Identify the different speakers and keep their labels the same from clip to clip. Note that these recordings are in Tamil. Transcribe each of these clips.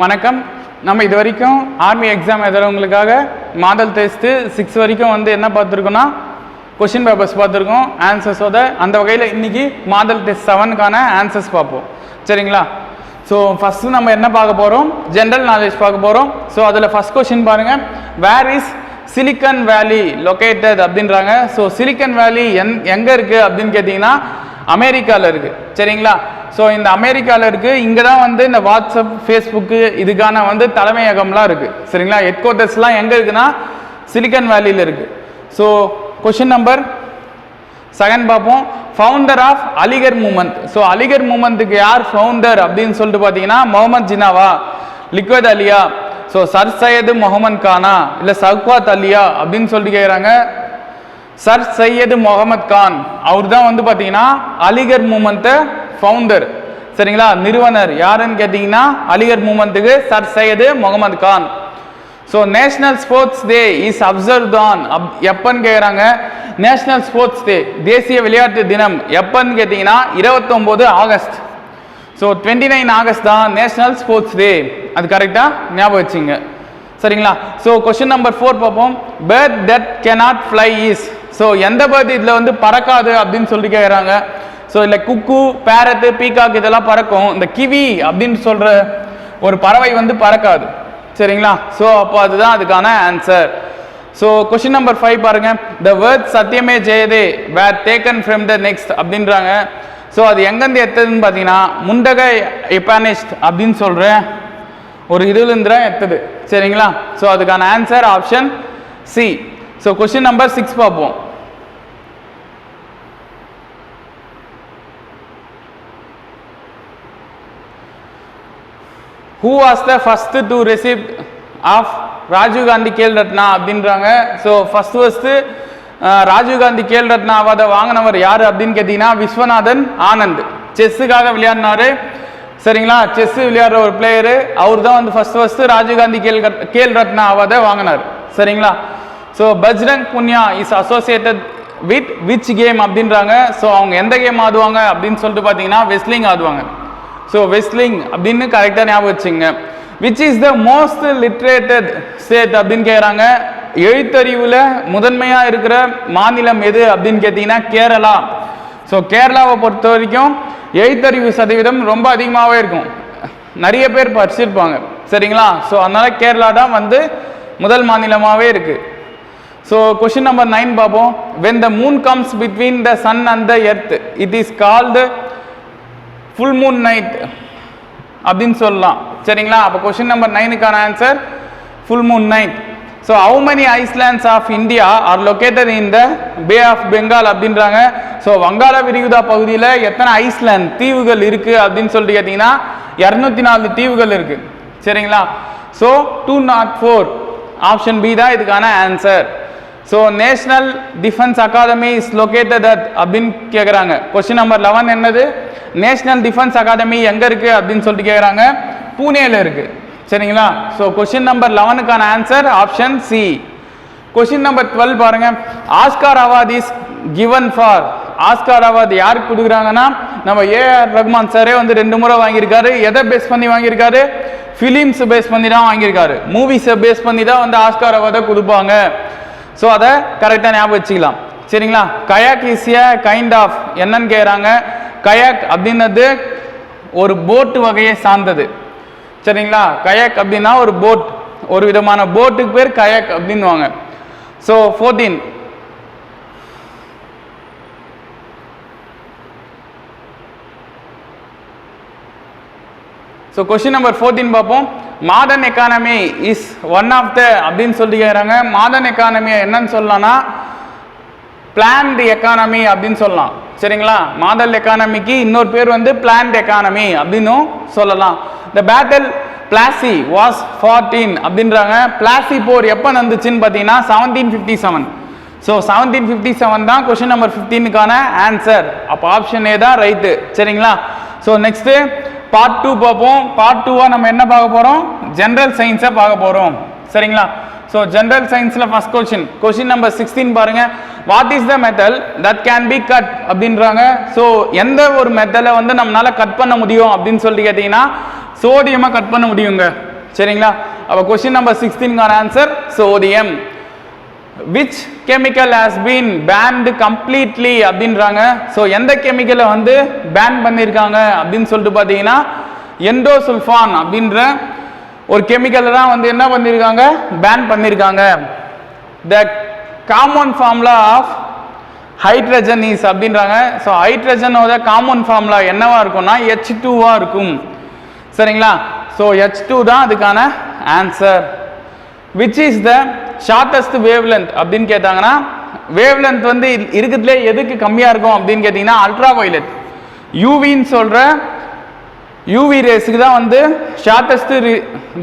Speaker 1: வணக்கம். நம்ம இது வரைக்கும் ஆர்மி எக்ஸாம் எழுதுறவங்களுக்காக மாடல் டெஸ்ட்டு சிக்ஸ் வரைக்கும் வந்து என்ன பார்த்துருக்கோன்னா கொஷின் பேப்பர்ஸ் பார்த்துருக்கோம். ஆன்சர்ஸோட அந்த வகையில் இன்றைக்கி மாடல் டெஸ்ட் செவனுக்கான ஆன்சர்ஸ் பார்ப்போம். சரிங்களா? ஸோ ஃபஸ்ட்டு நம்ம என்ன பார்க்க போகிறோம் ஜென்ரல் நாலேஜ் பார்க்க போகிறோம் ஸோ அதில் ஃபஸ்ட் கொஷின் பாருங்கள் where is Silicon Valley located அப்படின்றாங்க. ஸோ சிலிக்கன் வேலி எங் எங்கே இருக்குது அப்படின்னு கேட்டிங்கன்னா அமெரிக்காவில் இருக்குது சரிங்களா? ஸோ இந்த அமெரிக்காவில் இருக்குது இங்கே தான் வந்து இந்த வாட்ஸ்அப் ஃபேஸ்புக்கு இதுக்கான வந்து தலைமையகம்லாம் இருக்குது சரிங்களா? ஹெட் குவார்ட்டர்ஸ்லாம் எங்கே இருக்குன்னா சிலிக்கன் வேலியில் இருக்குது ஸோ கொஷின் நம்பர் செகண்ட் பார்ப்போம். Founder of Aligarh movement so Aligarh மூமெண்ட்டுக்கு யார் ஃபவுண்டர் அப்படின்னு சொல்லிட்டு பார்த்தீங்கன்னா முகமது ஜினாவா லிக்வத் அலியா ஸோ சர் சையது முகமது கானா இல்லை சக்வாத் அலியா அப்படின்னு சொல்லிட்டு கேட்குறாங்க சர் சையது முகமது கான் அவர் தான் வந்து பார்த்தீங்கன்னா அலிகர் மூமெண்ட்டை ஃபவுண்டர் சரிங்களா? நிறுவனர். யாருன்னு கேட்டிங்கன்னா Aligarh மூமெண்ட்டுக்கு sir Syed Muhammad Khan. So National Sports Day is observe தான் அப் எப்பன்னு கேட்குறாங்க நேஷனல் ஸ்போர்ட்ஸ் டே தேசிய விளையாட்டு தினம். எப்பன்னு கேட்டிங்கன்னா இருபத்தொம்போது August. So twenty nine August தான் நேஷனல் ஸ்போர்ட்ஸ் டே அது கரெக்டாக ஞாபகம் வச்சுங்க. சரிங்களா? ஸோ கொஷின் நம்பர் ஃபோர் பார்ப்போம். Bird that cannot fly is so எந்த பேர்ட் இதில் வந்து பறக்காது அப்படின்னு சொல்லி கேட்குறாங்க ஸோ இல்லை குக்கு பேரட்டு பீகாக் இதெல்லாம் பறக்கும். இந்த கிவி அப்படின்னு சொல்கிற ஒரு பறவை வந்து பறக்காது. சரிங்களா? ஸோ அப்போ அதுதான் அதுக்கான answer so question number five பாருங்க. The word Satyameva Jayate were taken from the next அப்படின்றாங்க. ஸோ அது எங்கேருந்து எத்ததுன்னு பார்த்தீங்கன்னா முண்டக எப்பானிஸ்ட் அப்படின்னு சொல்கிற ஒரு இதுலேருந்து தான் எத்தது சரிங்களா? ஸோ அதுக்கான answer option C so question number six பார்ப்போம். Who was the first to receive of Rajiv Gandhi Khel Ratna அப்படின்றாங்க. So first first Rajiv Gandhi Khel Ratna அவார்டை வாங்கினவர் யார் அப்படின்னு கேட்டிங்கன்னா விஸ்வநாதன் ஆனந்த். செஸ்ஸுக்காக விளையாடினாரு. சரிங்களா? செஸ் விளையாடுற ஒரு பிளேயரு அவர் தான் வந்து ஃபஸ்ட் ஃபஸ்ட்டு ராஜீவ் காந்தி கேல் ரத்- கேல் ரத்னா அவார்டை வாங்கினார். சரிங்களா? So Bajrang Punia is associated with which game அப்படின்றாங்க. ஸோ அவங்க எந்த கேம் ஆடுவாங்க அப்படின்னு சொல்லிட்டு பார்த்தீங்கன்னா வெஸ்லிங் ஆடுவாங்க. ஸோ வெஸ்லிங் அப்படின்னு கரெக்டாக ஞாபகம் வச்சுங்க. Which is the most literated state அப்படின்னு கேட்குறாங்க எழுத்தறிவில் முதன்மையாக இருக்கிற மாநிலம் எது அப்படின்னு கேட்டிங்கன்னா கேரளா. ஸோ கேரளாவை பொறுத்த வரைக்கும் எழுத்தறிவு சதவீதம் ரொம்ப அதிகமாகவே இருக்கும். நிறைய பேர் படிச்சிருப்பாங்க. சரிங்களா? ஸோ அதனால் கேரளா தான் வந்து முதல் மாநிலமாகவே இருக்குது ஸோ கொஷின் நம்பர் நைன் பார்ப்போம். When the moon comes between the sun and the earth it is called full moon night அப்படின்னு சொல்லலாம். சரிங்களா? அப்போ question number நைனுக்கான answer full moon night so how many islands of India are located in the Bay of Bengal அப்படின்றாங்க. ஸோ வங்காள விரிகுதா பகுதியில் எத்தனை ஐஸ்லாண்ட் தீவுகள் இருக்குது அப்படின்னு சொல்லிட்டு கேட்டிங்கன்னா இரநூத்தி நாலு தீவுகள் இருக்குது சரிங்களா? So two not four option B தான் இதுக்கான answer so National Defence Academy is located at அப்படின்னு கேட்குறாங்க கொஸ்டின் நம்பர் லெவன் என்னது? நேஷனல் டிஃபென்ஸ் அகாடமி எங்கே இருக்குது அப்படின்னு சொல்லிட்டு கேட்குறாங்க பூனேல இருக்குது சரிங்களா? So question number லெவனுக்கான answer option C question number twelve பாருங்க. Oscar award is given for Oscar award யாருக்கு கொடுக்குறாங்கன்னா நம்ம ஏஆர் ரஹ்மான் சாரே வந்து ரெண்டு முறை வாங்கியிருக்காரு. எதை பேஸ் பண்ணி வாங்கியிருக்காரு? ஃபிலிம்ஸ் பேஸ் பண்ணி தான் வாங்கியிருக்காரு. மூவிஸை பேஸ் பண்ணி தான் வந்து ஆஸ்கார் அவார்டை கொடுப்பாங்க. ஸோ அதை கரெக்டாக ஞாபகம் வச்சுக்கலாம். சரிங்களா? Kayak is a kind of என்னன்னு கேட்குறாங்க கயாக் அப்படின்னது ஒரு போட்டு வகையை சார்ந்தது. சரிங்களா? கயாக் அப்படின்னா ஒரு போட் ஒரு விதமான போட்டுக்கு பேர் கயாக் அப்படின்னுவாங்க. So fourteen so question number fourteen பார்ப்போம். Modern economy is one of the அப்படின்னு சொல்லி கேட்குறாங்க மாடர்ன் எக்கானமியை என்னன்னு சொல்லலாம்னா பிளான்டு எக்கானமி அப்படின்னு சொல்லலாம். சரிங்களா? மாடல் எக்கானமிக்கு இன்னொரு பேர் வந்து பிளான்ட் எக்கானமி அப்படின்னும் சொல்லலாம். The battle Plassey was fought in அப்படின்றாங்க. பிளாசி போர் எப்போ நடந்துச்சுன்னு பார்த்தீங்கன்னா seventeen fifty seven so seventeen fifty seven தான் கொஷின் நம்பர் ஃபிஃப்டீனுக்கான ஆன்சர் அப்போ ஆப்ஷன் ஏ தான் ரைட்டு சரிங்களா? ஸோ நெக்ஸ்ட்டு பார்ட் டூ பார்ப்போம். பார்ட் டூவாக நம்ம என்ன பார்க்க போகிறோம் ஜென்ரல் சயின்ஸை பார்க்க போகிறோம் சரிங்களா? ஸோ ஜென்ரல் சயின்ஸில் first question question number sixteen பாருங்க. What is the metal that can be cut அப்படின்றாங்க. ஸோ எந்த ஒரு மெத்தலை வந்து நம்மளால கட் பண்ண முடியும் அப்படின்னு சொல்லிட்டு கேட்டிங்கன்னா சோடியமாக கட் பண்ண முடியுங்க. சரிங்களா? அப்போ question number சிக்ஸ்டீன்கான answer sodium which chemical has been banned completely அப்படின்றாங்க. ஸோ எந்த கெமிக்கலை வந்து பேன் பண்ணியிருக்காங்க அப்படின்னு சொல்லிட்டு பார்த்தீங்கன்னா எண்டோசுல்ஃபான் அப்படின்ற ஒரு கெமிக்கலை தான் வந்து என்ன பண்ணியிருக்காங்க பேன் பண்ணியிருக்காங்க the common formula of hydrogen is அப்படின்றாங்க. ஸோ ஹைட்ரஜனோட காமன் ஃபார்முலா என்னவா இருக்கும்னா ஹெச் டூவாக இருக்கும். சரிங்களா? ஸோ ஹெச் டூ தான் அதுக்கான answer which is the shortest wave length அப்படின்னு கேட்டாங்கன்னா வேவ் லென்த் வந்து இருக்கிறதுலே எதுக்கு கம்மியாக இருக்கும் அப்படின்னு கேட்டிங்கன்னா அல்ட்ரா வயலட் யூவின்னு சொல்கிற யூவி ரேஸுக்கு தான் வந்து ஷார்ட்டஸ்ட்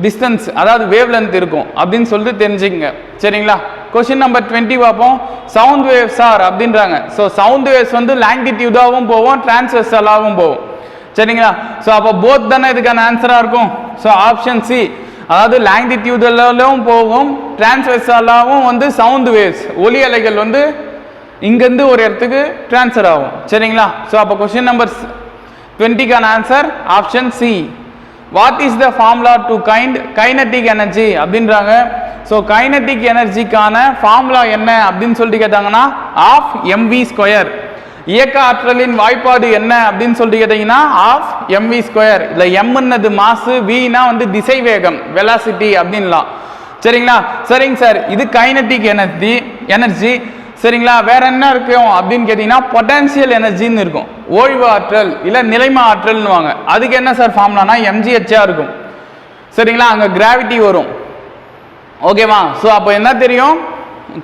Speaker 1: டிஸ்டன்ஸ் அதாவது வேவ் லென்த் இருக்கும் அப்படின்னு சொல்லிட்டு தெரிஞ்சுக்கங்க. சரிங்களா? கொஷின் நம்பர் டுவெண்ட்டி பார்ப்போம். சவுண்ட் வேவ்ஸ் ஆர் அப்படின்றாங்க. ஸோ சவுண்ட் வேவ்ஸ் வந்து லாங்கிடியூடாகவும் போவோம் டிரான்ஸ்வெர்சலாகவும் போகும். சரிங்களா? ஸோ அப்போ போத் தானே இதுக்கான ஆன்சராக இருக்கும்? ஸோ ஆப்ஷன் சி அதாவது லாங்கிடியூடலும் போகும் டிரான்ஸ்வெர்சலாகவும் வந்து சவுண்ட் வேவ்ஸ் ஒலி அலைகள் வந்து இங்கேருந்து ஒரு இடத்துக்கு ட்ரான்ஸ்ஃபர் ஆகும். சரிங்களா? ஸோ அப்போ question number டுவெண்ட்டிக்கான answer option C what is the formula to kind kinetic energy அப்படின்றாங்க. ஸோ கைனட்டிக் எனர்ஜிக்கான ஃபார்முலா என்ன அப்படின்னு சொல்லிட்டு கேட்டாங்கன்னா ஆஃப் எம்வி ஸ்கொயர் இயக்க ஆற்றலின் வாய்ப்பாடு என்ன அப்படின்னு சொல்லிட்டு கேட்டிங்கன்னா ஆஃப் எம்வி ஸ்கொயர் இல்லை எம்முன்னது மாசு வினா வந்து திசை வேகம் வெலாசிட்டி அப்படின்லாம். சரிங்களா? சரிங்க சார் இது கைனட்டிக் எனர்ஜி எனர்ஜி சரிங்களா? வேற என்ன இருக்கும் அப்படின்னு கேட்டிங்கன்னா பொட்டான்சியல் எனர்ஜின்னு இருக்கும். ஓய்வு ஆற்றல் இல்லை நிலைம ஆற்றல்னுவாங்க. அதுக்கு என்ன சார் ஃபார்ம்லானா எம்ஜிஹெச்சாக இருக்கும். சரிங்களா? அங்கே கிராவிட்டி வரும். ஓகேவா ஸோ அப்போ என்ன தெரியும்?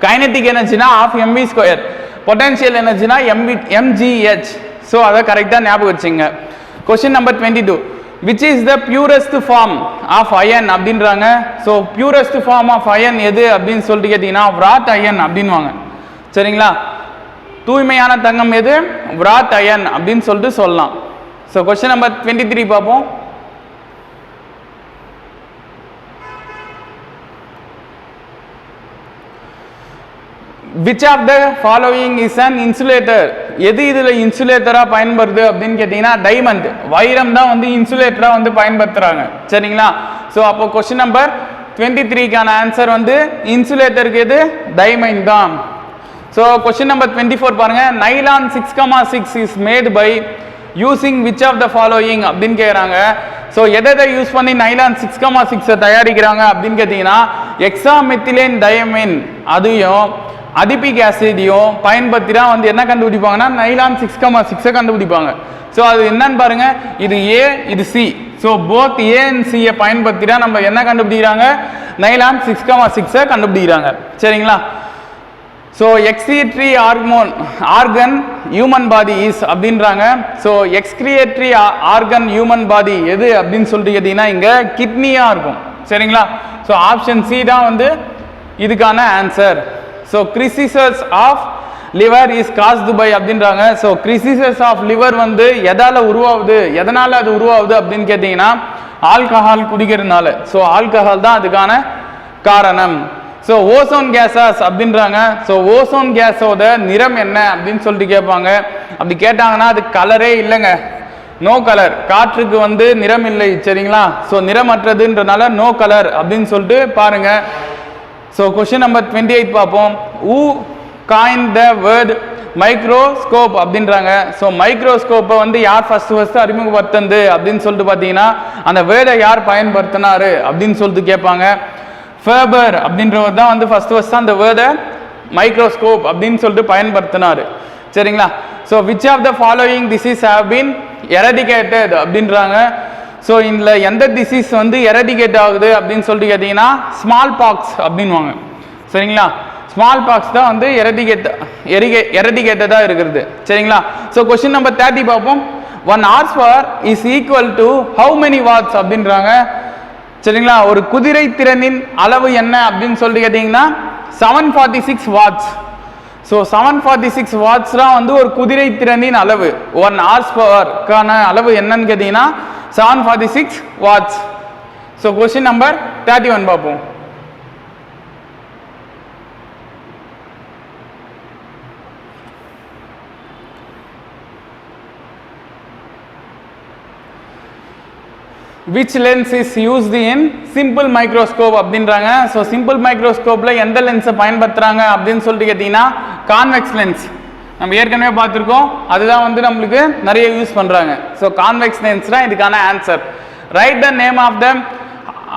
Speaker 1: கைனட்டிக் எனர்ஜினா ஆஃப் எம்வி ஸ்கொயர் பொட்டன்ஷியல் எனர்ஜினா எம்வி எம்ஜிஹெச் ஸோ அதை கரெக்டாக ஞாபகம் வச்சுங்க question number twenty two which is the purest form of iron அப்படின்றாங்க. So purest form of iron எது அப்படின்னு சொல்லிட்டு கேட்டிங்கன்னா விராட் அயன் அப்படின்வாங்க சரிங்களா? தூய்மையான தங்கம் எது? விராத் அயன் அப்படின்னு சொல்லிட்டு சொல்லலாம். So question number twenty three பார்ப்போம். Which of the following is an insulator எது இதில் இன்சுலேட்டராக பயன்படுது அப்படின்னு கேட்டிங்கன்னா டைமண்ட் வைரம் தான் வந்து இன்சுலேட்டராக வந்து பயன்படுத்துகிறாங்க சரிங்களா? ஸோ அப்போ கொஸ்டின் நம்பர் டுவெண்ட்டி த்ரீக்கான ஆன்சர் வந்து இன்சுலேட்டருக்கு எது? டைமண்ட் தான். So question number twenty four பாருங்க. Nylon six comma six is made by using which of the following அப்படின்னு கேட்குறாங்க ஸோ எதை எதை யூஸ் பண்ணி நைலான் சிக்ஸ் கமா சிக்ஸை தயாரிக்கிறாங்க அப்படின்னு கேட்டிங்கன்னா எக்ஸா மெத்திலேன் டயமின் அதையும் அதிபிக் ஆசிடையும் பயன்படுத்தி தான் வந்து என்ன கண்டுபிடிப்பாங்கன்னா நைலான் சிக்ஸ் கமா சிக்ஸை கண்டுபிடிப்பாங்க. ஸோ அது என்னன்னு பாருங்க. இது ஏ இது C so both A and சியை பயன்படுத்தி தான் நம்ம என்ன கண்டுபிடிக்கிறாங்க? நைலான் சிக்ஸ் கமா சிக்ஸை கண்டுபிடிக்கிறாங்க. சரிங்களா? So excretory hormone organ human body is அப்படின்றாங்க. So excretory organ human body எது அப்படின்னு சொல்லிட்டு கேட்டிங்கன்னா இங்கே கிட்னியாக இருக்கும். சரிங்களா? ஸோ ஆப்ஷன் சி தான் வந்து இதுக்கான answer so cirrhosis of liver is caused Dubai அப்படின்றாங்க. ஸோ கிரிசிசஸ் ஆஃப் லிவர் வந்து எதால் உருவாகுது எதனால் அது உருவாகுது அப்படின்னு கேட்டிங்கன்னா ஆல்கஹால் குடிக்கிறதுனால. ஸோ ஆல்கஹால் தான் அதுக்கான காரணம். ஸோ ஓசோன் கேஸஸ் அப்படின்றாங்க. ஸோ ஓசோன் கேஸோட நிறம் என்ன அப்படின்னு சொல்லிட்டு கேட்பாங்க. அப்படி கேட்டாங்கன்னா அது கலரே இல்லைங்க. நோ கலர் காற்றுக்கு வந்து நிறம் இல்லை சரிங்களா? ஸோ நிறமற்றதுன்றனால நோ கலர் அப்படின்னு சொல்லிட்டு பாருங்க. So question number twenty eight பார்ப்போம். Who coined the word microscope அப்படின்றாங்க. ஸோ மைக்ரோஸ்கோப்பை வந்து யார் ஃபர்ஸ்ட் ஃபர்ஸ்ட் அறிமுகப்படுத்துனது அப்படின்னு சொல்லிட்டு பார்த்தீங்கன்னா அந்த வேர்டை யார் பயன்படுத்தினாரு அப்படின்னு சொல்லிட்டு கேட்பாங்க. ஃபேபர் அப்படின்றவர் தான் வந்து ஃபஸ்ட்டு ஃபர்ஸ்ட் அந்த வேர்டை மைக்ரோஸ்கோப் அப்படின்னு சொல்லிட்டு பயன்படுத்தினார். சரிங்களா? So which of the following disease have been eradicated அப்படின்றாங்க. ஸோ இதில் எந்த டிசீஸ் வந்து எரடிகேட் ஆகுது அப்படின்னு சொல்லிட்டு கேட்டிங்கன்னா ஸ்மால் பாக்ஸ் அப்படின்வாங்க சரிங்களா? ஸ்மால் பாக்ஸ் தான் வந்து எரடிகேட் எரிகே எரடிகேட்டடாக இருக்கிறது. சரிங்களா? ஸோ கொஸ்டின் நம்பர் தேர்ட்டி பார்ப்போம். One horsepower is equal to how many watts அப்படின்றாங்க. சரிங்களா? ஒரு குதிரை திறனின் அளவு என்ன அப்படின்னு சொல்லிட்டு கேட்டிங்கன்னா seven forty six watts so seven forty six watts தான் வந்து ஒரு குதிரை திறனின் அளவு. ஒன் ஹார்ஸ் பவர்க்கான அளவு என்னன்னு கேட்டிங்கன்னா seven forty six watts so question number thirty one பார்ப்போம். Which lens is used in simple microscope அப்படின்றாங்க. ஸோ சிம்பிள் மைக்ரோஸ்கோப்பில் எந்த லென்ஸை பயன்படுத்துகிறாங்க அப்படின்னு சொல்லிட்டு கேட்டிங்கன்னா கான்வெக்ஸ் லென்ஸ் நம்ம ஏற்கனவே பார்த்துருக்கோம். அதுதான் வந்து நம்மளுக்கு நிறைய யூஸ் பண்ணுறாங்க ஸோ கான்வெக்ஸ் லென்ஸ் தான் இதுக்கான answer right the name of the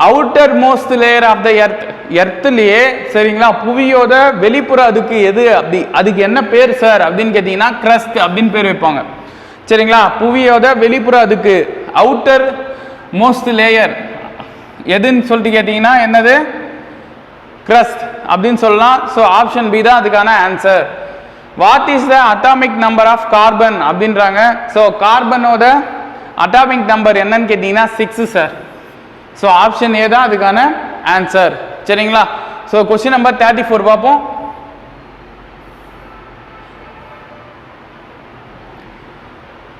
Speaker 1: outer most layer of the earth எர்த்துலேயே சரிங்களா புவியோட வெளிப்புற அதுக்கு எது அப்படி அதுக்கு என்ன பேர் சார் அப்படின்னு கேட்டிங்கன்னா கிரஸ்ட் அப்படின்னு பேர் வைப்பாங்க. சரிங்களா புவியோட வெளிப்புற அதுக்கு அவுட்டர் மோஸ்ட் லேயர் எதுன்னு சொல்லிட்டு கேட்டிங்கன்னா என்னது? கிரஸ்ட் அப்படின்னு சொல்லலாம். ஸோ ஆப்ஷன் பி தான் அதுக்கான answer what is the atomic number of carbon அப்படின்றாங்க. ஸோ கார்பனோட அட்டாமிக் நம்பர் என்னன்னு கேட்டிங்கன்னா six sir so option A தான் அதுக்கான ஆன்சர் சரிங்களா? So question number thirty four பார்ப்போம்.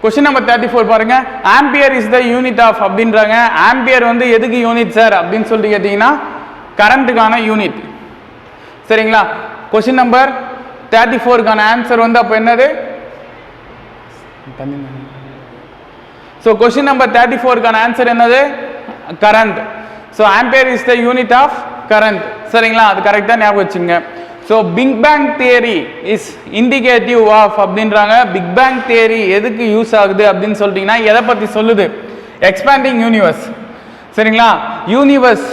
Speaker 1: கொஸ்டின் நம்பர் தேர்ட்டி ஃபோர் பாருங்க. Ampere is the unit of அப்படின்றாங்க. ஆம்பியர் வந்து எதுக்கு யூனிட் சார் அப்படின்னு சொல்லிட்டு கேட்டிங்கன்னா கரண்ட்டுக்கான யூனிட் சரிங்களா? கொஸ்டின் நம்பர் தேர்ட்டி ஃபோருக்கான ஆன்சர் வந்து அப்போ என்னது? ஸோ கொஸ்டின் நம்பர் தேர்ட்டி ஃபோருக்கான ஆன்சர் என்னது? Current so ampere is the unit of current சரிங்களா? அது கரெக்டாக ஞாபகம் வச்சுங்க so big bang theory is indicative of அப்படின்றாங்க. பிக் பேங் தியரி எதுக்கு யூஸ் ஆகுது அப்படின்னு சொல்லிட்டீங்கன்னா எதை பற்றி சொல்லுது? எக்ஸ்பேண்டிங் யூனிவர்ஸ் சரிங்களா? யூனிவர்ஸ்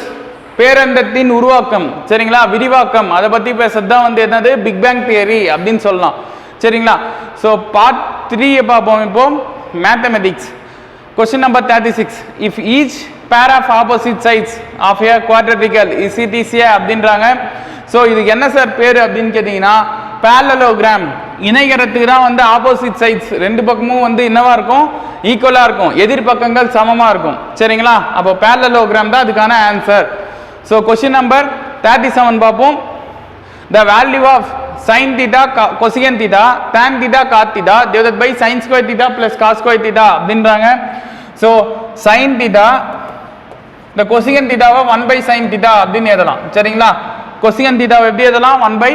Speaker 1: பேரண்டத்தின் உருவாக்கம். சரிங்களா? விரிவாக்கம். அதை பற்றி பேசுறது தான் வந்து என்னது? பிக் பேங் தியரி அப்படின்னு சொல்லலாம். சரிங்களா? ஸோ பார்ட் த்ரீயை பார்ப்போம். இப்போ mathematics question number thirty six if each pair of opposite sides of a quadrilateral இசிடிசிஏ அப்படின்றாங்க ஸோ இதுக்கு என்ன சார் பேர் அப்படின்னு கேட்டிங்கன்னா பேலலோகிராம் இணைகரத்துக்கு தான் வந்து ஆப்போசிட் சைட்ஸ் ரெண்டு பக்கமும் வந்து என்னவா இருக்கும் ஈக்குவலாக இருக்கும் எதிர் பக்கங்கள் சமமாக இருக்கும் சரிங்களா அப்போ பேலலோகிராம் தான் அதுக்கான answer so question number thirty seven பார்ப்போம் the value of sine theta cosecant theta tan theta cot theta divide by sine square theta plus cos square theta அப்படின்றாங்க ஸோ சைன் தீட்டா இந்த கொசிகன் தீட்டாவை ஒன் பை சைன் தீட்டா அப்படின்னு எழுதலாம். சரிங்களா? கொசிகன் தீட்டாவை எப்படி எழுதலாம்? ஒன் பை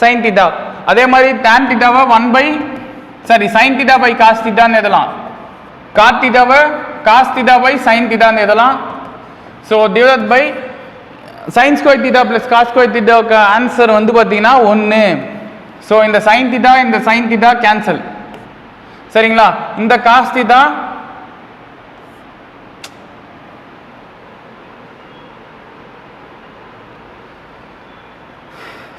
Speaker 1: சைன் தீட்டா அதே மாதிரி டேன் தீட்டாவை one by sorry sine theta by cos தீட்டான்னு எழுதலாம். cot தீட்டாவை காஸ் தீட்டா பை சைன் தீட்டான்னு எழுதலாம். So divide by sine square theta plus cos square தீட்டாவுக்கு answer வந்து பார்த்தீங்கன்னா ஒன்று ஸோ இந்த சைன் தீட்டா இந்த சைன் தீட்டா கேன்சல் சரிங்களா? இந்த காஸ் தீட்டா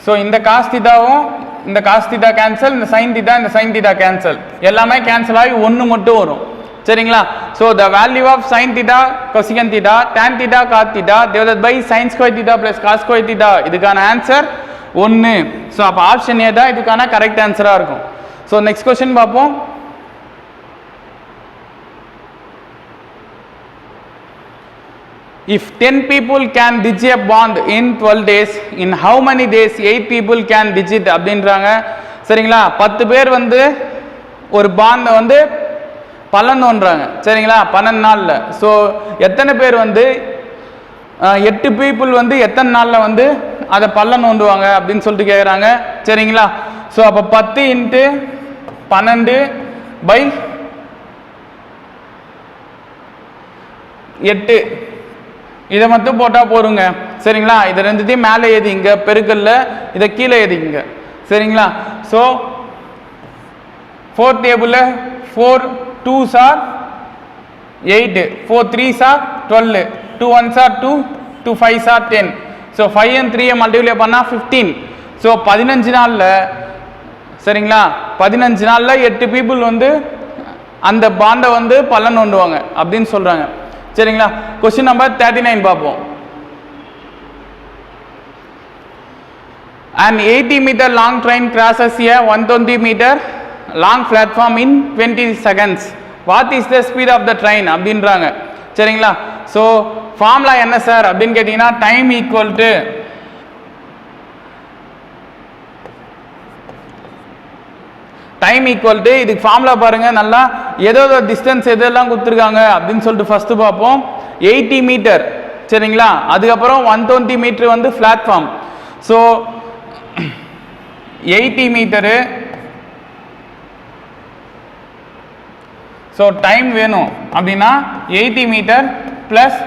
Speaker 1: ஸோ இந்த காஸ் திதாவும் இந்த காஸ் திதா கேன்சல் இந்த சைன் திதா இந்த சைன் திதா கேன்சல் எல்லாமே கேன்சல் ஆகி ஒன்று மட்டும் வரும். சரிங்களா? So the value of sine theta cosecant theta tan theta cot theta divided by sine square theta plus cos square theta இதுக்கான ஆன்சர் ஒன்று ஸோ அப்போ ஆப்ஷன் ஏதா இதுக்கான கரெக்ட் ஆன்சராக இருக்கும். ஸோ நெக்ஸ்ட் கொஸ்டின் பார்ப்போம். If 10 people can digit a bond in 12 days, in how many days 8 people can digit அப்படின்றாங்க. சரிங்களா? பத்து பேர் வந்து ஒரு பாண்டை வந்து பலனோன்றாங்க சரிங்களா? பன்னெண்டு நாளில். ஸோ எத்தனை பேர் வந்து எட்டு பீப்புள் வந்து எத்தனை நாளில் வந்து அதை பல்ல நோண்டுவாங்க அப்படின்னு சொல்லிட்டு கேட்குறாங்க சரிங்களா? ஸோ அப்போ பத்து இன்ட்டு பன்னெண்டு பை எட்டு. இதை மட்டும் போட்டால் போருங்க. சரிங்களா? இதை ரெண்டுத்தையும் மேலே எதிங்க பெருக்கல்ல இதை கீழே எதிங்க சரிங்களா? ஸோ ஃபோர் டேபிளில் four two sir eight four three sir twelve two one sir two two five sir ten so five and த்ரீயை மல்டிப்ளை பண்ணால் ஃபிஃப்டீன் ஸோ பதினஞ்சு நாளில் சரிங்களா? பதினஞ்சு நாளில் எட்டு பீப்புள் வந்து அந்த பாண்டை வந்து பலன் ஒண்டுவாங்க அப்படின்னு சொல்கிறாங்க சரிங்களா கொஸ்டின் நம்பர் தேர்ட்டி நைன் பார்ப்போம் and eighty metre long train crosses a one twenty metre long platform in twenty seconds what is the speed of the train அப்படின்றாங்க சரிங்களா ஸோ ஃபார்ம்லாம் என்ன சார் அப்படின்னு கேட்டிங்கன்னா time equal to time equal to இதுக்கு ஃபார்முலா பாருங்கள் நல்லா ஏதோ டிஸ்டன்ஸ் எதெல்லாம் கொடுத்துருக்காங்க அப்படின்னு சொல்லிட்டு ஃபஸ்ட்டு பார்ப்போம். எயிட்டி மீட்டர் சரிங்களா? அதுக்கப்புறம் ஒன் டுவெண்ட்டி மீட்ரு வந்து platform so eighty metre so time வேணும். அப்படின்னா eighty metre plus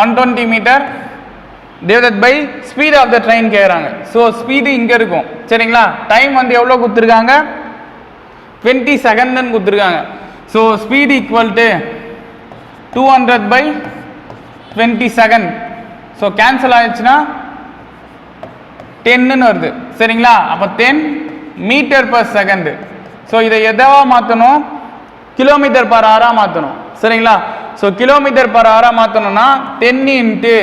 Speaker 1: one twenty metre divided by speed of the train கேட்குறாங்க ஸோ ஸ்பீடு இங்கே இருக்கும். சரிங்களா? டைம் வந்து எவ்வளோ கொடுத்துருக்காங்க? டுவெண்ட்டி செகண்ட்னு கொடுத்துருக்காங்க. So speed equal to two hundred by twenty second so cancel ஆயிடுச்சுன்னா டென்னு வருது. சரிங்களா? அப்போ ten metre per second so இதை எதாவா மாற்றணும் கிலோமீட்டர் பர் ஹவராக மாற்றணும் சரிங்களா? ஸோ கிலோமீட்டர் பர் ஹவராக மாற்றணும்னா ten into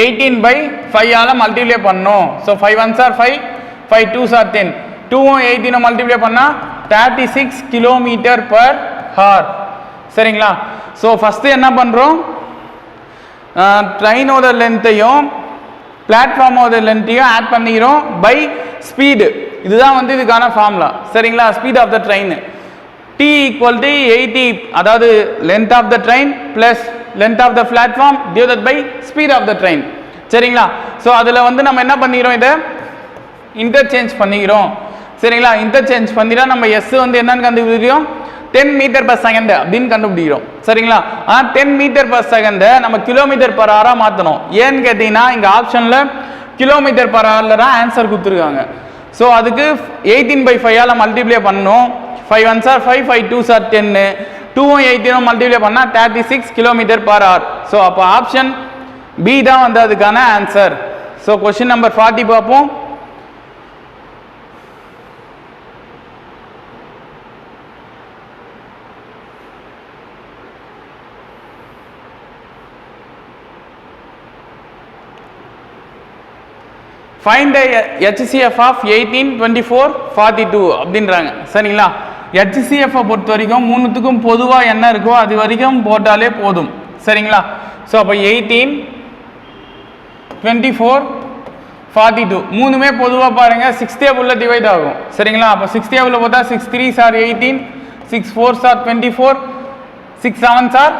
Speaker 1: eighteen by five ஆல மல்டிப்ளை பண்ணணும். So five ones are five five two sir ten டூவும் எயிட்டீனும் மல்டிப்ளை பண்ணால் thirty six kilometre per hour சரிங்களா? ஸோ ஃபஸ்ட்டு என்ன பண்ணுறோம் ட்ரெயினோட லென்த்தையும் பிளாட்ஃபார்மோட லென்த்தையும் ஆட் பண்ணிக்கிறோம் பை ஸ்பீடு இதுதான் வந்து இதுக்கான ஃபார்முலா சரிங்களா? Speed of the train T equal to eighty அதாவது length of the train plus length of the platform divided by speed of the train சரிங்களா? ஸோ அதில் வந்து நம்ம என்ன பண்ணிக்கிறோம் இதை? இன்டர்சேஞ்ச் பண்ணிக்கிறோம். சரிங்களா? இன்டர்சேஞ்ச் பண்ணிட்டா நம்ம எஸ் வந்து என்னன்னு கண்டுபிடிக்கிறோம். டென் மீட்டர் பர் செகண்ட் அப்படின்னு கண்டுபிடிக்கிறோம். சரிங்களா? ஆனால் டென் மீட்டர் பர் செகண்டை நம்ம கிலோமீட்டர் பர் ஹவராக மாற்றணும் ஏன்னு கேட்டிங்கன்னா இங்கே ஆப்ஷனில் கிலோமீட்டர் பர் ஹவரில் தான் ஆன்சர் கொடுத்துருக்காங்க. ஸோ அதுக்கு எயிட்டீன் பை ஃபைவால் மல்டிப்ளை பண்ணணும். Five one sir five five two sir டென்னு டூவும் எயிட்டீனும் மல்டிப்ளை பண்ணால் thirty six kilometre per hour so அப்போ ஆப்ஷன் பி தான் வந்து அதுக்கான answer so question number forty பார்ப்போம். Find the HCF of eighteen twenty four forty two அப்படின்றாங்க. சரிங்களா? ஹெச்சிஎஃப்பை பொறுத்த வரைக்கும் மூணுத்துக்கும் பொதுவாக என்ன இருக்கோ அது வரைக்கும் போட்டாலே போதும். சரிங்களா? ஸோ அப்போ eighteen twenty four forty two மூணுமே பொதுவாக பாருங்கள் சிக்ஸ் டேபிளில் டிவைட் ஆகும். சரிங்களா? அப்போ சிக்ஸ் டேபிளில் பார்த்தா six three sir eighteen six four sir twenty four six seven sir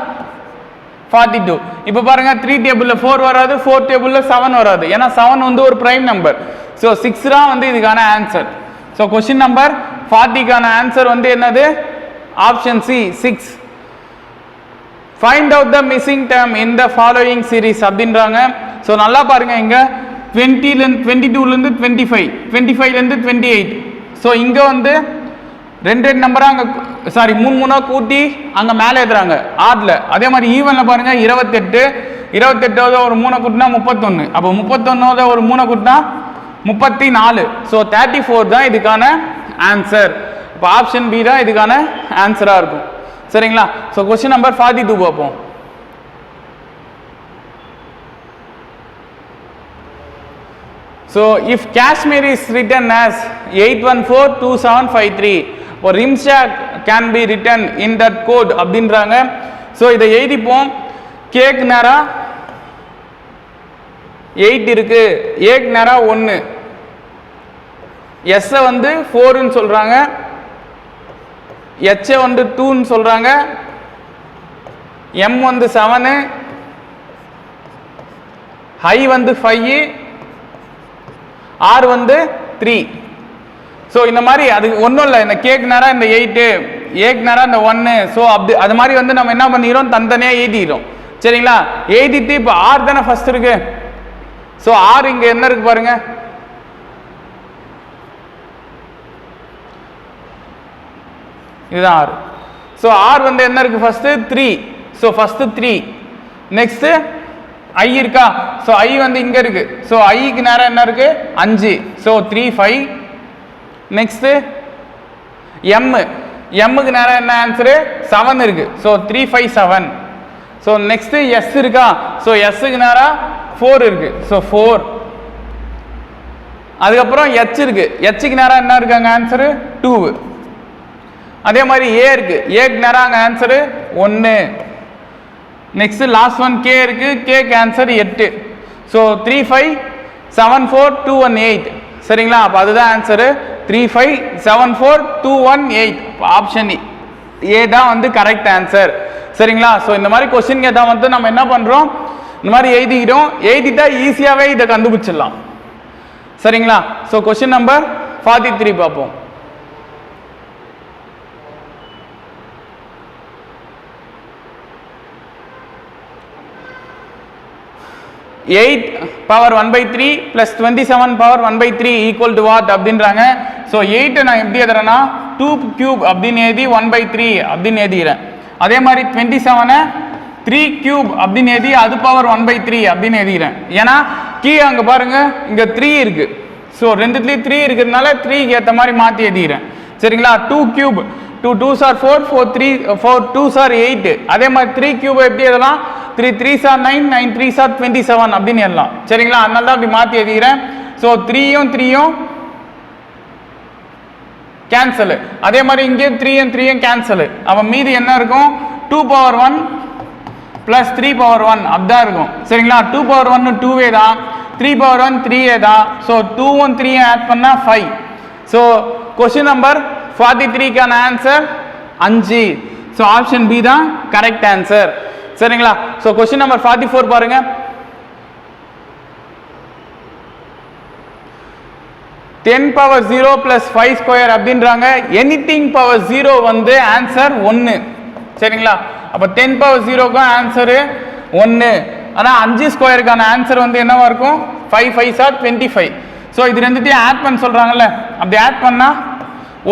Speaker 1: forty two இப்போ பாருங்க த்ரீ டேபிளில் ஃபோர் வராது ஃபோர் டேபிளில் செவன் வராது. ஏன்னா செவன் வந்து ஒரு ப்ரைம் நம்பர் ஸோ சிக்ஸ் தான் வந்து இதுக்கான ஆன்சர் ஸோ கொஷின் நம்பர் ஃபார்ட்டிக்கான ஆன்சர் வந்து என்னது? Option C six find out the missing term in the following series அப்படின்றாங்க. ஸோ நல்லா பாருங்க இங்கே. டுவெண்ட்டிலேருந்து டுவெண்ட்டி டூலேருந்து டுவெண்ட்டி ஃபைவ் டுவெண்ட்டி ஃபைவ்லேருந்து டுவெண்ட்டி எயிட் ஸோ இங்கே வந்து ரெண்டு ரெண்டு நம்பராக அங்கே சாரி மூணு மூணாக கூட்டி அங்கே மேலே எழுதுறாங்க ஆறில். அதே மாதிரி ஈவனில் பாருங்கள் இருபத்தெட்டு இருபத்தெட்டாவது ஒரு மூணை கூட்டினா முப்பத்தொன்று அப்போ முப்பத்தொன்னாவது ஒரு மூணை கூட்டினா முப்பத்தி நாலு ஸோ தேர்ட்டி ஃபோர் தான் இதுக்கான ஆன்சர் இப்போ ஆப்ஷன் பி தான் இதுக்கான ஆன்சராக இருக்கும். சரிங்களா? So question number forty two பார்ப்போம். So if Kashmir is written as eight one four two seven five three ஒரு ரிம்ஷா can be written in that code அப்படின்றாங்க. ஸோ இதை எழுதிப்போம். கேக் நேரா எயிட் இருக்கு. ஏக் நேரா ஒன்று எஸ்ஸை வந்து ஃபோருன்னு சொல்கிறாங்க எச்சை வந்து டூன்னு சொல்கிறாங்க எம் வந்து செவனு ஹை வந்து ஃபைவ் ஆர் வந்து த்ரீ ஸோ இந்த மாதிரி அது ஒன்றும் இல்லை. இந்த கேக் நேரம் இந்த எயிட்டு ஏக் நேரம் இந்த ஒன்று ஸோ அப்படி அது மாதிரி வந்து நம்ம என்ன பண்ணிக்கிறோம் தனித்தனியாக எழுதிக்கிறோம் சரிங்களா? எழுதிட்டு இப்போ ஆர் தானே ஃபர்ஸ்ட் இருக்கு? ஸோ ஆர் இங்கே என்ன இருக்கு பாருங்க? இதுதான் ஆர் ஸோ ஆர் வந்து என்ன இருக்கு first three so first three next I இருக்கா? ஸோ ஐ வந்து இங்கே இருக்கு. ஸோ ஐக்கு நேரம் என்ன இருக்கு? அஞ்சு. So three five next M எம்முக்கு நேரம் என்ன ஆன்சரு செவன் இருக்கு. So three five seven so next S இருக்கா? ஸோ எஸ்ஸுக்கு நேரம் ஃபோர் இருக்கு. ஸோ ஃபோர் அதுக்கப்புறம் எச் இருக்கு. எச்சுக்கு நேரம் என்ன இருக்கு அங்கே ஆன்சரு டூ அதே மாதிரி ஏ இருக்கு. ஏக்கு நேரம் அங்கே ஆன்சரு ஒன்று நெக்ஸ்ட் லாஸ்ட் ஒன் கே இருக்கு. கேக்கு ஆன்சர் எட்டு. So three five seven four two one eight சரிங்களா? அப்போ அதுதான் answer three five seven four two one eight option A தான் வந்து கரெக்ட் ஆன்சர் சரிங்களா? ஸோ இந்த மாதிரி கொஸ்டின் கேட்டால் வந்து நம்ம என்ன பண்ணுறோம் இந்த மாதிரி எழுதிக்கிறோம் எழுதிட்டா ஈஸியாகவே இதை கண்டுபிடிச்சிடலாம். சரிங்களா? So question number forty three பார்ப்போம். Eight power one by three plus twenty seven power one by three equal to what அப்படின்றாங்க ஸோ எயிட்டை நான் எப்படி எழுதுறேன்னா டூ கியூப் அப்படின்னு எழுதி ஒன் பை த்ரீ அப்படின்னு எழுதிக்கிறேன். அதே மாதிரி டுவெண்ட்டி செவனை த்ரீ கியூப் அப்படின்னு எழுதி அது பவர் ஒன் பை த்ரீ அப்படின்னு எழுதிக்கிறேன். ஏன்னா கீ அங்கே பாருங்கள் இங்கே த்ரீ இருக்குது ஸோ ரெண்டுத்துலேயும் த்ரீ இருக்கிறதுனால த்ரீக்கு ஏற்ற மாதிரி மாற்றி எழுதிக்கிறேன். சரிங்களா? Two cube two two sir four four three four two sir eight அதே மாதிரி த்ரீ கியூப் எப்படி எழுதலாம்? Three three sir nine nine three sir twenty seven அப்படின்னு எழுதலாம் சரிங்களா? அதனால தான் அப்படி மாற்றி எழுதிக்கிறேன். ஸோ த்ரீயும் த்ரீயும் கேன்சலு அதே மாதிரி இங்கேயும் த்ரீயும் த்ரீயும் கேன்சலு அவன் மீதி என்ன இருக்கும்? Two power one plus three power one அப்படிதான் இருக்கும். சரிங்களா? டூ பவர் ஒன்னு டூவே தான் த்ரீ பவர் ஒன் த்ரீயே தான் ஸோ டூவும் த்ரீயும் ஆட் பண்ணால் five so question number forty த்ரீக்கான answer அஞ்சு. ஸோ ஆப்ஷன் பி தான் கரெக்ட் ஆன்சர் சரிங்களா? So question number forty four பாருங்க. Ten power zero plus five square அப்படின்றாங்க. எனிதிங் பவர் ஜீரோ வந்து ஆன்சர் ஒன்று சரிங்களா? அப்போ டென் பவர் ஜீரோக்கும் ஆன்சரு ஒன்று ஆனால் அஞ்சு ஸ்கொயருக்கான ஆன்சர் வந்து என்னவா இருக்கும்? Five five sir twenty five so இது ரெண்டுத்தையும் ஆட் பண்ண சொல்கிறாங்கல்ல அப்படி ஆட் பண்ணால்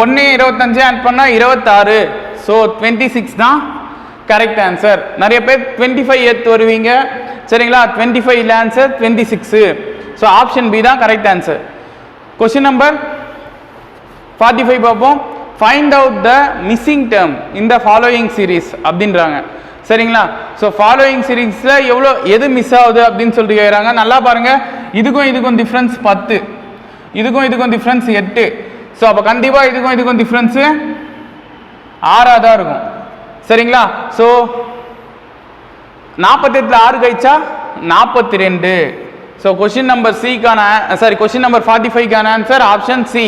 Speaker 1: ஒன்று இருபத்தஞ்சு ஆட் பண்ணால் இருபத்தாறு. ஸோ டுவெண்ட்டி சிக்ஸ் தான் கரெக்ட் ஆன்சர் நிறைய பேர் டுவெண்ட்டி ஃபைவ் எத் வருவீங்க. சரிங்களா? டுவெண்ட்டி ஃபைவ் இல்லை answer twenty six so option B தான் correct answer question number forty five பார்ப்போம் find out the missing term இந்த ஃபாலோயிங் சீரீஸ் அப்படின்றாங்க. சரிங்களா? ஸோ ஃபாலோயிங் சீரீஸில் எவ்வளோ எது மிஸ் ஆகுது அப்படின்னு சொல்லிட்டு கேட்குறாங்க நல்லா பாருங்கள் இதுக்கும் இதுக்கும் டிஃப்ரென்ஸ் பத்து. இதுக்கும் இதுக்கும் டிஃப்ரென்ஸ் எட்டு. ஸோ அப்போ கண்டிப்பாக இதுக்கும் இதுக்கும் டிஃப்ரென்ஸு ஆறாக தான் இருக்கும். சரிங்களா? ஸோ நாற்பத்தெட்டில் ஆறு கழிச்சா நாற்பத்தி ரெண்டு ஸோ கொஷின் நம்பர் சிக்கான sorry question number forty ஃபைவ்க்கான answer option C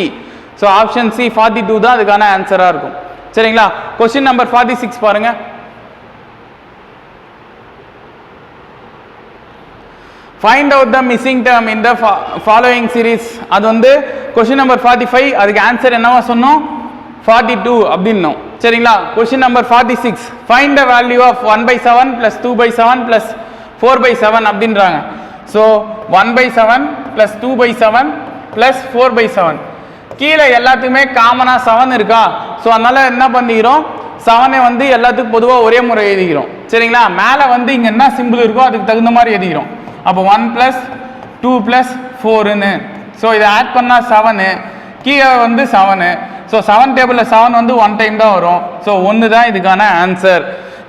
Speaker 1: so option C forty two தான் அதுக்கான ஆன்சராக இருக்கும். சரிங்களா? கொஷின் நம்பர் ஃபார்ட்டி சிக்ஸ் பாருங்கள் find out the missing term in the following series அது வந்து கொஷின் நம்பர் ஃபார்ட்டி ஃபைவ் அதுக்கு ஆன்சர் என்னவா சொன்னோம்? ஃபார்ட்டி டூ அப்படின்னோம். சரிங்களா? Question number forty six find the value of one by seven plus two by seven plus four by seven அப்படின்றாங்க. So one by seven plus two by seven plus four by seven கீழே எல்லாத்துக்குமே காமனாக செவன் இருக்கா? ஸோ அதனால் என்ன பண்ணிக்கிறோம்? செவனை வந்து எல்லாத்துக்கும் பொதுவாக ஒரே முறை எழுதிக்கிறோம். சரிங்களா? மேலே வந்து இங்கே என்ன சிம்பிள் இருக்கோ அதுக்கு தகுந்த மாதிரி எழுதிக்கிறோம். அப்போ ஒன் ப்ளஸ் டூ ப்ளஸ் ஃபோருன்னு ஸோ இதை ஆட் பண்ணால் செவனு கீழே வந்து செவனு ஸோ செவன் டேபிளில் செவன் வந்து ஒன் டைம் தான் வரும். ஸோ ஒன்று தான் இதுக்கான ஆன்சர்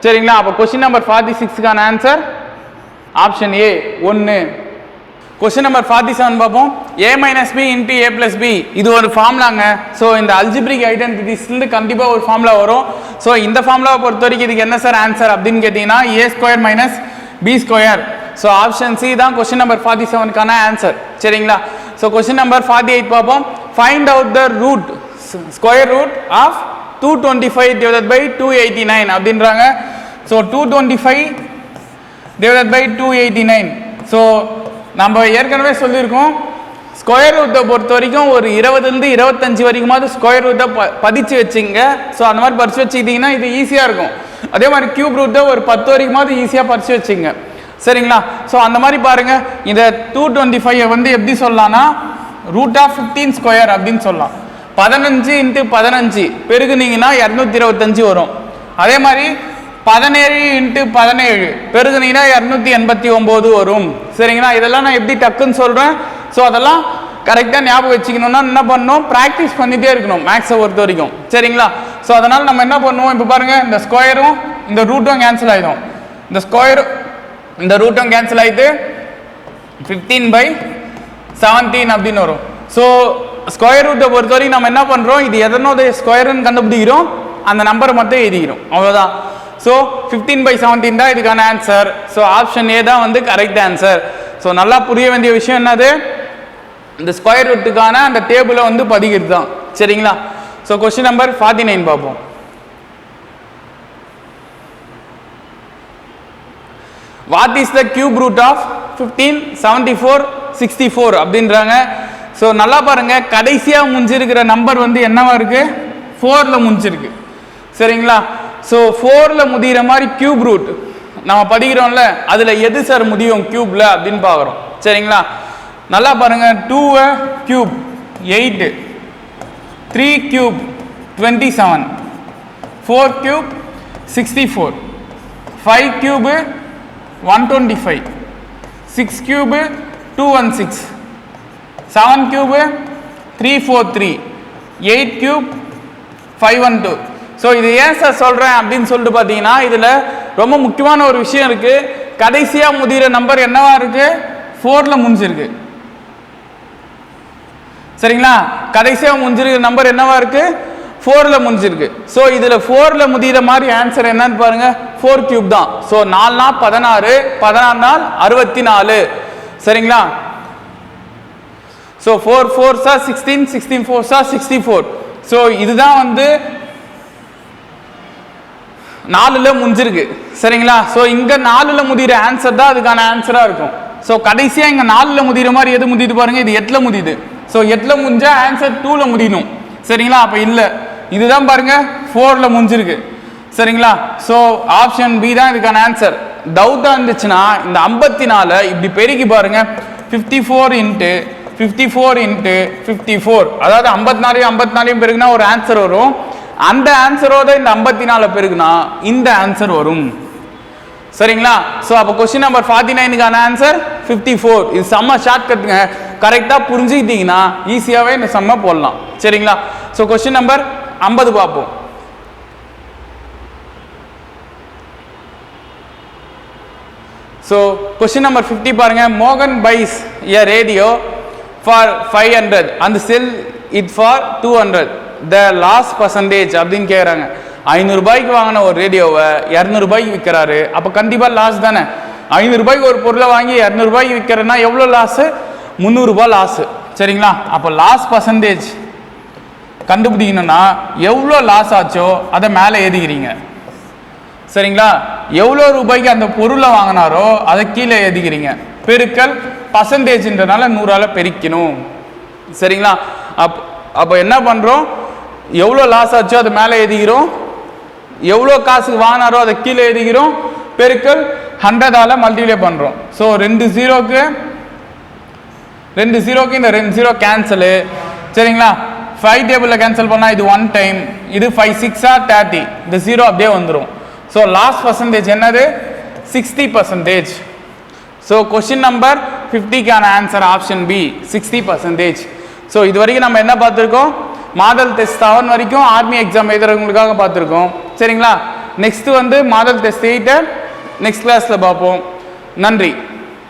Speaker 1: சரிங்களா? அப்போ கொஷின் நம்பர் ஃபார்ட்டி சிக்ஸ்க்கான ஆன்சர் ஆப்ஷன் ஏ ஒன்று கொஸ்டின் நம்பர் ஃபார்ட்டி செவன் பார்ப்போம். A minus B into A plus B இது ஒரு ஃபார்ம்லாங்க ஸோ இந்த அல்ஜிபிரிக் ஐடென்டிட்டிஸ்லேருந்து கண்டிப்பாக ஒரு ஃபார்முலா வரும். ஸோ இந்த ஃபார்முலாவை பொறுத்த வரைக்கும் இதுக்கு என்ன சார் ஆன்சர் அப்படின்னு கேட்டிங்கன்னா A square minus B square so option C தான் கொஸ்டின் நம்பர் ஃபார்ட்டி செவனுக்கான ஆன்சர் சரிங்களா? So question number forty eight பார்ப்போம். Find out the root square root of two twenty five divide by two eighty nine அப்படின்றாங்க. So two twenty five divide by two eighty nine so நம்ம ஏற்கனவே சொல்லியிருக்கோம் ஸ்கொயர் ரூட்டை பொறுத்த வரைக்கும் ஒரு இருபதுலேருந்து இருபத்தஞ்சி வரைக்குமாவது ஸ்கொயர் ரூட்டை ப பதிச்சு வச்சுங்க. ஸோ அந்த மாதிரி பறிச்சு வச்சுக்கிட்டிங்கன்னா இது ஈஸியாக இருக்கும். அதே மாதிரி கியூப் ரூட்டை ஒரு பத்து வரைக்குமாவது ஈஸியாக பறிச்சு வச்சுங்க. சரிங்களா? ஸோ அந்த மாதிரி பாருங்க. இந்த டூ டுவெண்ட்டி ஃபைவ் வந்து எப்படி சொல்லலாம்னா ரூட் ஆஃப் ஃபிஃப்டீன் ஸ்கொயர் அப்படின்னு சொல்லலாம். பதினஞ்சு இன்ட்டு பதினஞ்சு. பெருகுனீங்கன்னா இரநூத்தி இருபத்தஞ்சு வரும். அதே மாதிரி பதினேழு இன்ட்டு பதினேழு. பெருகுனீங்கன்னா இரநூத்தி எண்பத்தி ஒம்பது வரும். சரிங்களா? இதெல்லாம் நான் எப்படி டக்குன்னு சொல்கிறேன் ஸோ அதெல்லாம் கரெக்டாக ஞாபகம் வச்சுக்கணும்னா என்ன பண்ணணும் ப்ராக்டிஸ் பண்ணிகிட்டே இருக்கணும் மேக்ஸை பொறுத்த வரைக்கும். சரிங்களா? ஸோ அதனால் நம்ம என்ன பண்ணுவோம்? இப்போ பாருங்கள் இந்த ஸ்கொயரும் இந்த ரூட்டும் கேன்சல் ஆகிடும் இந்த ஸ்கொயர் இந்த ரூட்டும் கேன்சல் ஆகிட்டு ஃபிஃப்டீன் பை செவன்டீன் அப்படின்னு வரும். ஸோ ஸ்கொயர் ரூட்டை பொறுத்த வரைக்கும் நம்ம என்ன பண்ணுறோம் இது எதனோட ஸ்கொயர்னு கண்டுபிடிக்கிறோம். அந்த நம்பரை மட்டும் எழுதிக்கிறோம். அவ்வளோதான் ஸோ ஃபிஃப்டீன் பை செவன்டீன் தான் இதுக்கான ஆன்சர் ஸோ ஆப்ஷன் ஏ தான் வந்து கரெக்ட் ஆன்சர் ஸோ நல்லா புரிய வேண்டிய விஷயம் என்னது? இந்த ஸ்கொயர் ரூட்டுக்கான அந்த டேபிளை வந்து பதிக்கிறது தான். சரிங்களா? So question number forty nine பார்ப்போம். What is the cube root of fifteen seventy four sixty four அப்படின்றாங்க. ஸோ நல்லா பாருங்கள் கடைசியாக முடிஞ்சிருக்கிற நம்பர் வந்து என்னவா இருக்குது ஃபோரில் முடிஞ்சிருக்கு சரிங்களா? ஸோ ஃபோரில் முடிகிற மாதிரி கியூப் ரூட் நம்ம படிக்கிறோம்ல அதில் எது சார் முடியும் கியூப்பில் அப்படின்னு பார்க்குறோம். சரிங்களா? நல்லா பாருங்க. Two cube eight three cube twenty seven four cube sixty four five cube one twenty five six cube two one six seven cube three four three eight cube five one two so இது ஏன் சார் சொல்கிறேன் அப்படின்னு சொல்லிட்டு பார்த்தீங்கன்னா இதில் ரொம்ப முக்கியமான ஒரு விஷயம் இருக்குது கடைசியாக முதிகிற நம்பர் என்னவா இருக்குது ஃபோரில் முடிஞ்சிருக்கு சரிங்களா? கடைசியாக முடிஞ்சிருக்கிற நம்பர் என்னவா இருக்குது ஃபோரில் முடிஞ்சிருக்கு ஸோ இதில் ஃபோரில் முடிகிற மாதிரி ஆன்சர் என்னன்னு பாருங்கள் ஃபோர் கியூப் தான். ஸோ நாலு நாள் பதினாறு பதினாறு நாள் அறுபத்தி நாலு. சரிங்களா? So four four sir sixteen sixteen four sir sixty four so இதுதான் வந்து நாலில் முடிஞ்சிருக்கு சரிங்களா? ஸோ இங்கே நாலில் முடிகிற ஆன்சர் தான் அதுக்கான ஆன்சராக இருக்கும். ஸோ கடைசியாக இங்கே நாலில் முடிகிற மாதிரி எது முடியுது பாருங்கள் இது எட்டில் முடியுது ஸோ எட்டில் முடிஞ்சால் ஆன்சர் டூவில் முடியணும் சரிங்களா? அப்போ இல்லை. இதுதான் பாருங்கள் ஃபோரில் முடிஞ்சிருக்கு சரிங்களா? ஸோ ஆப்ஷன் பி தான் இதுக்கான ஆன்சர் டவுட்டாக இருந்துச்சுன்னா இந்த ஐம்பத்தி நாலு இப்படி பெருக்கி பாருங்கள் fifty four into fifty four into fifty four அதாவது ஐம்பத்தி நாலையும் ஐம்பத்தி நாலையும் பெருகுனா ஒரு ஆன்சர் வரும். அந்த ஆன்சரோட இந்த ஐம்பத்தி நாலு பெருகுனா இந்த ஆன்சர் வரும். சரிங்களா? ஸோ அப்போ கொஸ்டின் நம்பர் ஃபார்ட்டி நைனுக்கான ஆன்சர் ஃபிஃப்டி ஃபோர் இது செம்ம ஷார்ட் கட்டுங்க கரெக்டாக புரிஞ்சுக்கிட்டீங்கன்னா ஈஸியாகவே இந்த செம்ம போடலாம். சரிங்களா? ஸோ கொஸ்டின் நம்பர் ஐம்பது பார்ப்போம். ஸோ கொஸ்டின் நம்பர் ஃபிஃப்டி பாருங்க. மோகன் buys a radio for five hundred அந்த sell it for two hundred the loss percentage அப்படின்னு கேட்குறாங்க ஐநூறுரூபாய்க்கு வாங்கின ஒரு ரேடியோவை இரநூறுபாய்க்கு விற்கிறாரு அப்போ கண்டிப்பாக லாஸ் தானே? ஐநூறுரூபாய்க்கு ஒரு பொருளை வாங்கி இரநூறுபாய்க்கு விற்கிறேன்னா எவ்வளோ லாஸு முந்நூறுரூபா லாஸு சரிங்களா? அப்போ லாஸ் பர்சன்டேஜ் கண்டுபிடிக்கணும்னா எவ்வளோ லாஸ் ஆச்சோ அதை மேலே ஏதிக்கிறீங்க சரிங்களா? எவ்வளோ ரூபாய்க்கு அந்த பொருளை வாங்கினாரோ அதை கீழே ஏதிக்கிறீங்க பெருக்கல் பர்சன்டேஜ்ன்றனால நூறால் பெருக்கணும். சரிங்களா? அப் அப்போ என்ன பண்ணுறோம் எவ்வளோ லாஸ் ஆச்சோ அதை மேலே எழுதிக்கிறோம் எவ்வளோ காசுக்கு வாங்கினாரோ அதை கீழே எழுதுகிறோம். பெருக்கல் ஹண்ட்ரடால் மல்டிப்ளை பண்ணுறோம் ஸோ ரெண்டு ஜீரோக்கு ரெண்டு ஜீரோக்கு இந்த ரெண்டு ஜீரோ கேன்சலு சரிங்களா? ஃபைவ் டேபிளில் கேன்சல் பண்ணால் இது ஒன் டைம் இது ஃபைவ் சிக்ஸா தேர்ட்டி இந்த ஜீரோ அப்படியே வந்துடும் ஸோ லாஸ்ட் பர்சன்டேஜ் என்னது? Sixty percentage so question number ஃபிஃப்டிக்கான answer option B sixty percentage so இது வரைக்கும் நம்ம என்ன பார்த்துருக்கோம்? மாதல் டெஸ்ட் செவன் வரைக்கும் ஆர்மி எக்ஸாம் எழுதுறவங்களுக்காக பார்த்துருக்கோம். சரிங்களா? நெக்ஸ்ட் வந்து மாதல் டெஸ்ட் எயிட்டை நெக்ஸ்ட் கிளாஸில் பார்ப்போம். நன்றி.